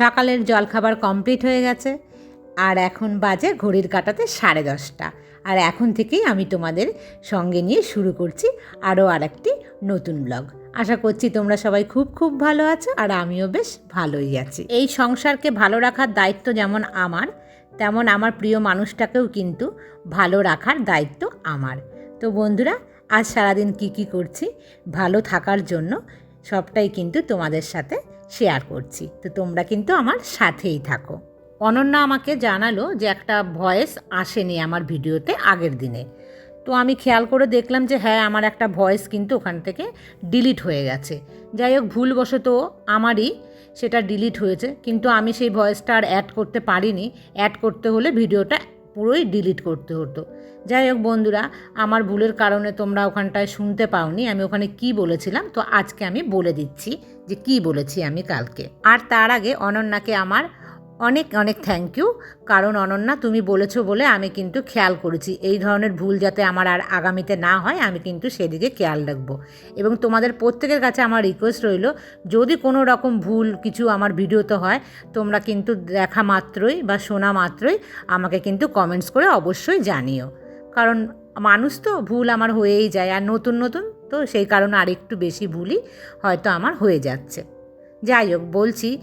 সকালের জলখাবার কমপ্লিট হয়ে গেছে, আর এখন বাজে ঘড়ির কাটাতে সাড়ে দশটা। আর এখন থেকেই আমি তোমাদের সঙ্গে নিয়ে শুরু করছি আরও আর একটি নতুন ব্লগ। আশা করছি তোমরা সবাই খুব খুব ভালো আছো, আর আমিও বেশ ভালোই আছি। এই সংসারকে ভালো রাখার দায়িত্ব যেমন আমার, তেমন আমার প্রিয় মানুষটাকেও কিন্তু ভালো রাখার দায়িত্ব আমার। তো বন্ধুরা, আজ সারাদিন কি কি করছি, ভালো থাকার জন্য সবটাই কিন্তু তোমাদের সাথে শেয়ার করছি। তো তোমরা কিন্তু আমার সাথেই থাকো। অনন্যা আমাকে জানালো যে একটা ভয়েস আসেনি আমার ভিডিওতে আগের দিনে। তো আমি খেয়াল করে দেখলাম যে হ্যাঁ আমার একটা ভয়েস কিন্তু ওখান থেকে ডিলিট হয়ে গেছে। যাই হোক, ভুলবশত আমারই সেটা ডিলিট হয়েছে। কিন্তু আমি সেই ভয়েসটা আর অ্যাড করতে পারিনি। অ্যাড করতে হলে ভিডিওটা পুরোই ডিলিট করতে হতো। যাই হোক বন্ধুরা, আমার ভুলের কারণে তোমরা ওখানটায় শুনতে পাওনি, আমি ওখানে কি বলেছিলাম, তো আজকে আমি বলে দিচ্ছি যে কি বলেছি আমি কালকে। আর তার আগে অনন্যাকে আমার অনেক অনেক থ্যাংক ইউ কারণ অনন্যা, তুমি বলেছ বলে আমি কিন্তু খেয়াল করেছি। এই ধরনের ভুল যাতে আমার আর আগামীতে না হয়, আমি কিন্তু সেদিকে খেয়াল রাখব। এবং তোমাদের প্রত্যেকের কাছে আমার রিকোয়েস্ট রইল, যদি কোনো রকম ভুল কিছু আমার ভিডিওতে হয়, তোমরা কিন্তু দেখা মাত্রই বা শোনা মাত্রই আমাকে কিন্তু কমেন্টস করে অবশ্যই জানিও। কারণ মানুষ তো, ভুল আমার হয়েই যায়। আর নতুন নতুন তো সেই কারণে আরেকটু বেশি ভুলই হয়তো আমার হয়ে যাচ্ছে। যাই হোক, বলছি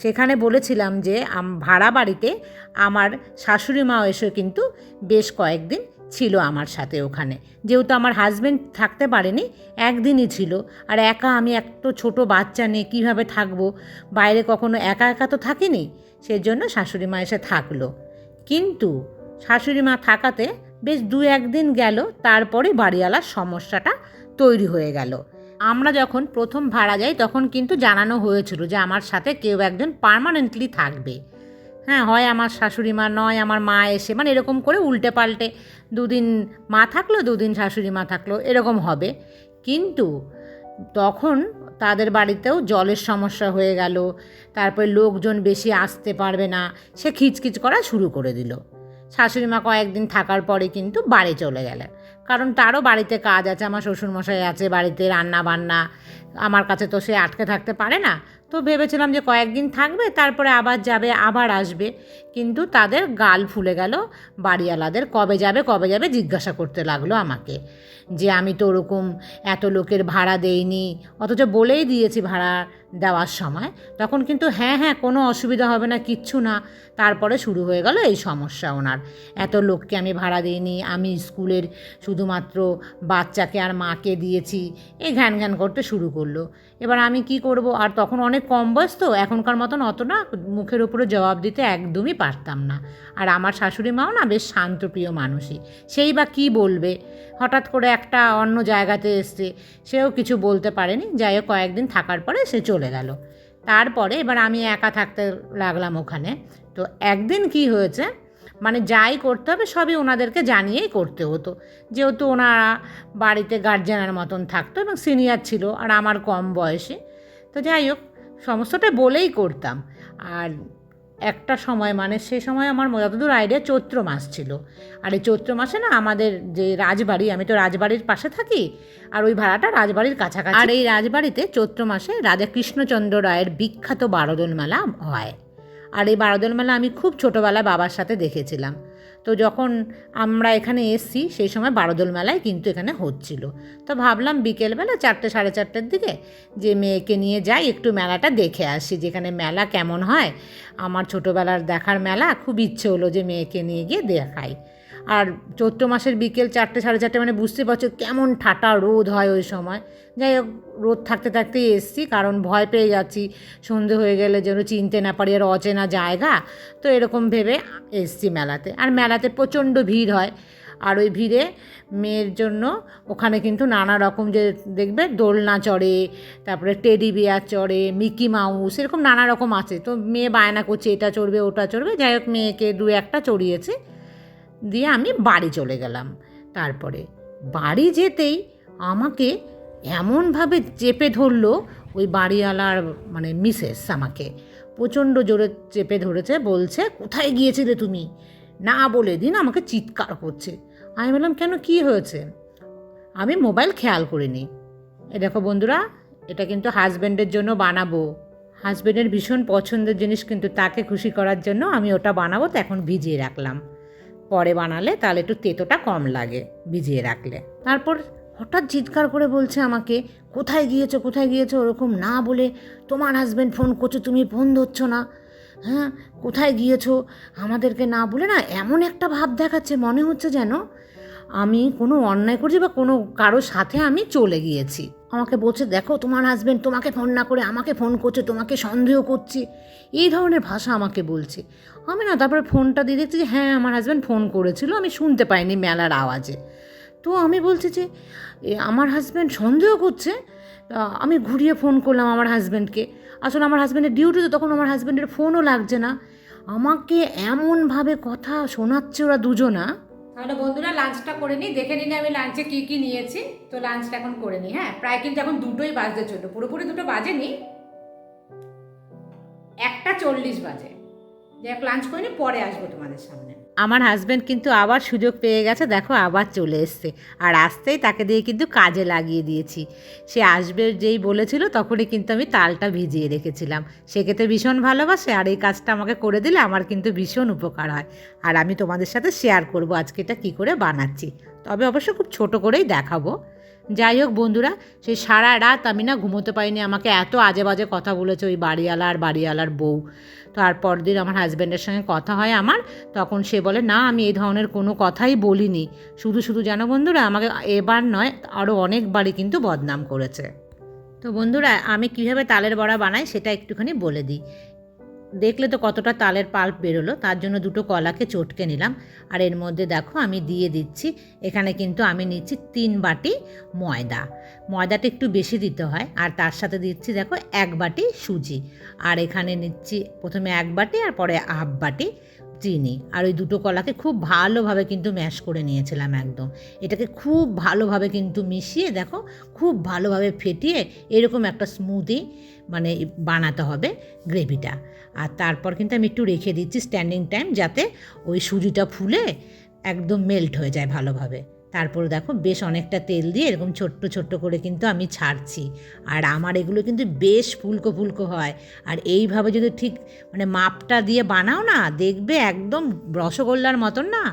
সেখানে বলেছিলাম যে ভাড়া বাড়িতে আমার শাশুড়ি মা এসে কিন্তু বেশ কয়েকদিন ছিল আমার সাথে ওখানে। যেহেতু আমার হাজব্যান্ড থাকতে পারেনি, একদিনই ছিল। আর একা আমি একটা ছোট বাচ্চা নিয়ে কীভাবে থাকব? বাইরে কখনো একা একা তো থাকিনি, সেজন্য শাশুড়ি মা এসে থাকল। কিন্তু শাশুড়ি মা থাকাতে বেশ দু একদিন গেল, তারপরে বাড়িওয়ালার সমস্যাটা তৈরি হয়ে গেল। আমরা যখন প্রথম ভাড়া যাই, তখন কিন্তু জানানো হয়েছিল যে আমার সাথে কেউ একজন পার্মানেন্টলি থাকবে। হ্যাঁ হয় আমার শাশুড়ি মা নয়, আমার মা এসে মানে এরকম করে উল্টে পাল্টে দুদিন মা থাকল, দুদিন শাশুড়ি মা থাকল, এরকম হবে। কিন্তু তখন তাদের বাড়িতেও জলের সমস্যা হয়ে গেল, তারপরে লোকজন বেশি আসতে পারবে না, সে খিচখিচ করা শুরু করে দিল। শাশুড়ি মা কয়েকদিন থাকার পরে কিন্তু বাড়ি চলে গেলেন। কারণ তারও বাড়িতে কাজ আছে, আমার শ্বশুরমশাই আছে, বাড়িতে রান্না বান্না আমার কাছে তো সে আটকে থাকতে পারে না। তো ভেবেছিলাম যে কয়েকদিন থাকবে, তারপরে আবার যাবে, আবার আসবে। কিন্তু তাদের গাল ফুলে গেল। বাড়িওয়ালাদের কবে যাবে কবে যাবে জিজ্ঞাসা করতে লাগল আমাকে। যে আমি তো ওরকম এত লোকের ভাড়া দেইনি, অথচ বলেই দিয়েছি ভাড়া দেওয়ার সময়। তখন কিন্তু হ্যাঁ হ্যাঁ কোনো অসুবিধা হবে না, কিচ্ছু না। তারপরে শুরু হয়ে গেল এই সমস্যা ওনার। এত লোককে আমি ভাড়া দিইনি, আমি স্কুলের শুধুমাত্র বাচ্চাকে আর মাকে দিয়েছি। এই ঘ্যান ঘ্যান করতে শুরু করল। এবার আমি কি করব? আর তখন অনেক কম বয়স তো, এখনকার মতন অত না, মুখের উপরে জবাব দিতে একদমই পারতাম না। আর আমার শাশুড়ি মাও না বেশ শান্তপ্রিয় মানুষই। সেই বা কী বলবে? হঠাৎ করে একটা অন্য জায়গাতে এসছে, সেও কিছু বলতে পারেনি, যাই হোক কয়েকদিন থাকার পরে সে চলে গেল। তারপরে এবার আমি একা থাকতে লাগলাম ওখানে। তো একদিন কি হয়েছে? মানে যাই করতে হবে, সবই ওনাদেরকে জানিয়েই করতে হতো। যেহেতু ওনারা বাড়িতে গার্জেনের মতন থাকতো এবং সিনিয়র ছিল, আর আমার কম বয়সে। তো যাই হোক সমস্তটা বলেই করতাম। আর একটা সময় মানে সে সময় আমার যতদূর আইডিয়া চৈত্র মাস ছিল। আর এই চৈত্র মাসে না আমাদের যে রাজবাড়ি, আমি তো রাজবাড়ির পাশে থাকি, আর ওই ভাড়াটা রাজবাড়ির কাছাকাছি। আর এই রাজবাড়িতে চৈত্র মাসে রাজা কৃষ্ণচন্দ্র রায়ের বিখ্যাত বারোদন মেলা হয়। আর এই বারোদল মেলা আমি খুব ছোটোবেলায় বাবার সাথে দেখেছিলাম। তো যখন আমরা এখানে এসছি, সেই সময় বারোদল মেলায় কিন্তু এখানে হচ্ছিল। তো ভাবলাম বিকেলবেলা চারটে, সাড়ে চারটের দিকে যে মেয়েকে নিয়ে যাই, একটু মেলাটা দেখে আসি, যেখানে মেলা কেমন হয়। আমার ছোটোবেলার দেখার মেলা, খুব ইচ্ছে হলো যে মেয়েকে নিয়ে গিয়ে দেখাই। আর চৈত্র মাসের বিকেল চারটে, সাড়ে চারটে মানে বুঝতে পারছ কেমন ঠাটা রোদ হয় ওই সময়। যাই হোক, রোদ থাকতে থাকতেই এসছি, কারণ ভয় পেয়ে যাচ্ছি। সন্ধে হয়ে গেলে যেন চিনতে না পারি আর অচেনা জায়গা। তো এরকম ভেবে এসছি মেলাতে। আর মেলাতে প্রচণ্ড ভিড় হয়। আর ওই ভিড়ে মেয়ের জন্য ওখানে কিন্তু নানা রকম যে দেখবে দোলনা চড়ে, তারপরে টেডি বিয়ার চড়ে, মিকি মাউস, এরকম নানা রকম আছে। তো মেয়ে বায়না করছে, এটা চড়বে, ওটা চড়বে। যাই হোক, মেয়েকে দু একটা চড়িয়েছে। দিয়ে আমি বাড়ি চলে গেলাম। তারপরে বাড়ি যেতেই আমাকে এমনভাবে চেপে ধরলো ওই বাড়িওয়ালার মানে মিসেস আমাকে। প্রচণ্ড জোরে চেপে ধরেছে, বলছে, কোথায় গিয়েছিলে তুমি? না বলে দিন আমাকে চিৎকার করছে। আমি বললাম, কেন, কি হয়েছে? আমি মোবাইল খেয়াল করিনি। এ দেখো বন্ধুরা, এটা কিন্তু হাজব্যান্ডের জন্য বানাবো। হাজব্যান্ডের ভীষণ পছন্দের জিনিস কিন্তু তাকে খুশি করার জন্য আমি ওটা বানাবো, তো এখন ভিজিয়ে রাখলাম। পরে বানালে তাহলে একটু তেতোটা কম লাগে ভিজিয়ে রাখলে। তারপর হঠাৎ চিৎকার করে বলছে আমাকে, কোথায় গিয়েছো কোথায় গিয়েছো? ওরকম না বলে তোমার হাজব্যান্ড ফোন করছ, তুমি ফোন ধরছো না? হ্যাঁ কোথায় গিয়েছো? আমাদেরকে না বলে না, এমন একটা ভাব দেখাচ্ছে, মনে হচ্ছে যেন আমি কোনো অন্যায় করছি বা কোনো কারোর সাথে আমি চলে গিয়েছি। আমাকে বলছে, দেখো, তোমার হাজব্যান্ড তোমাকে ফোন না করে আমাকে ফোন করছে, তোমাকে সন্দেহ করছে। এই ধরনের ভাষা আমাকে বলছে। আমি না তারপরে ফোনটা দিয়ে দেখছি যে হ্যাঁ আমার হাজব্যান্ড ফোন করেছিল, আমি শুনতে পাইনি মেলার আওয়াজে। তো আমি বলছি যে আমার হাজব্যান্ড সন্দেহ করছে? আমি ঘুরিয়ে ফোন করলাম আমার হাজব্যান্ডকে আসলে আমার হাজব্যান্ডের ডিউটিতে তখন আমার হাজব্যান্ডের ফোনও লাগছে না। আমাকে এমনভাবে কথা শোনাচ্ছে ওরা দুজনা তাহলে বন্ধুরা লাঞ্চটা করে নিই। দেখে নিনি আমি লাঞ্চে কী কী নিয়েছি। তো লাঞ্চটা এখন করে নিই হ্যাঁ? প্রায় কিন্তু এখন দুটোই বাজতে চলল। পুরোপুরি দুটো বাজেনি। একটা চল্লিশ বাজে। দেখ লাঞ্চ করে পরে আসব তোমাদের সামনে। আমার হাজব্যান্ড কিন্তু আবার সুযোগ পেয়ে গেছে, দেখো আবার চলে এসছে। আর আসতেই তাকে দিয়ে কিন্তু কাজে লাগিয়ে দিয়েছি। সে আসবে যেই বলেছিল, তখনই কিন্তু আমি তালটা ভিজিয়ে রেখেছিলাম। সেক্ষেত্রে ভীষণ ভালোবাসে, আর এই কাজটা আমাকে করে দিলে আমার কিন্তু ভীষণ উপকার হয়। আর আমি তোমাদের সাথে শেয়ার করব আজকে এটা কী করে বানাচ্ছি। তবে অবশ্য খুব ছোট করেই দেখাবো। যাই হোক বন্ধুরা, সেই সারা রাত আমি না ঘুমোতে পারিনি, আমাকে এত আজে বাজে কথা বলেছে ওই বাড়িওয়ালা আর বাড়িওয়ালার বউ। তারপর দিন আমার হাজব্যান্ডের সঙ্গে কথা হয় আমার, তখন সে বলে, না, আমি এই ধরনের কোনো কথাই বলিনি। শুধু শুধু জানো বন্ধুরা, আমাকে এবার নয় আরও অনেকবারই কিন্তু বদনাম করেছে। তো বন্ধুরা, আমি কীভাবে তালের বড়া বানাই সেটা একটুখানি বলে দিই। দেখলে তো কতটা তালের পাল্প বেরোলো, তার জন্য দুটো কলাকে চটকে নিলাম। আর এর মধ্যে দেখো আমি দিয়ে দিচ্ছি, এখানে কিন্তু আমি নিচ্ছি তিন বাটি ময়দা। ময়দাটা একটু বেশি দিতে হয়, আর তার সাথে দিচ্ছি দেখো এক বাটি সুজি। আর এখানে নিচ্ছি প্রথমে এক বাটি, আর পরে হাফ বাটি চিনি আর ওই দুটো কলাকে খুব ভালোভাবে কিন্তু ম্যাশ করে নিয়েছিলাম একদম। এটাকে খুব ভালোভাবে কিন্তু মিশিয়ে দেখো, খুব ভালোভাবে ফেটিয়ে এরকম একটা স্মুদি মানে বানাতে হবে গ্রেভিটা। আর তারপর কিন্তু আমি একটু রেখে দিচ্ছি স্ট্যান্ডিং টাইম যাতে ওই সুজিটা ফুলে একদম মেল্ট হয়ে যায় ভালোভাবে। তারপর দেখো বেশ অনেকটা তেল দিয়ে এরকম ছোট্ট ছোট্ট করে কিন্তু আমি ছাড়ছি। আর আমার এগুলো কিন্তু বেশ ফুলকো ফুলকো হয়। আর এইভাবে যদি ঠিক মানে মাপটা দিয়ে বানাও না, দেখবে একদম রসগোল্লার মতন না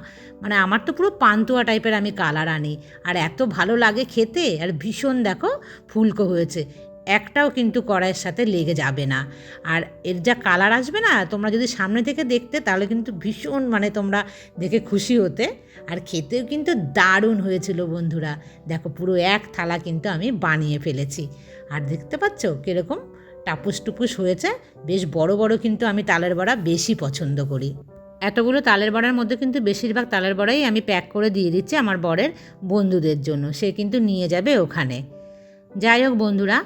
মানে আমার তো পুরো পান্তুয়া টাইপের আমি কালার আনি। আর এত ভালো লাগে খেতে, আর ভীষণ দেখো ফুলকো হয়েছে। একটাও কিন্তু কড়াইয়ের সাথে লেগে যাবে না। আর এর যা কালার আসবে না, তোমরা যদি সামনে থেকে দেখতে, তাহলে কিন্তু ভীষণ মানে তোমরা দেখে খুশি হতে। আর খেতেও কিন্তু দারুণ হয়েছিল বন্ধুরা। দেখো, পুরো এক থালা কিন্তু আমি বানিয়ে ফেলেছি। আর দেখতে পাচ্ছ কীরকম টাপুস টুপুস হয়েছে? বেশ বড় বড় কিন্তু আমি তালের বড়া বেশি পছন্দ করি। এতগুলো তালের বড়ার মধ্যে কিন্তু বেশিরভাগ তালের বড়াই আমি প্যাক করে দিয়ে দিচ্ছি আমার বরের বন্ধুদের জন্য। সে কিন্তু নিয়ে যাবে ওখানে। যাই হোক বন্ধুরা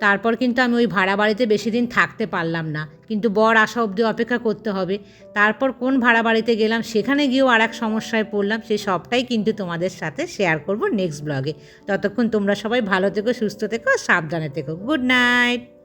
তারপর কিন্তু আমি ওই ভাড়া বাড়িতে বেশি দিন থাকতে পারলাম না। কিন্তু বর আসা অবধি অপেক্ষা করতে হবে। তারপর কোন ভাড়া বাড়িতে গেলাম, সেখানে গিয়েও আর এক সমস্যায় পড়লাম। সেই সবটাই কিন্তু তোমাদের সাথে শেয়ার করব নেক্সট ব্লগে ততক্ষণ তোমরা সবাই ভালো থেকো, সুস্থ থেকো সাবধানে থেকো। Good night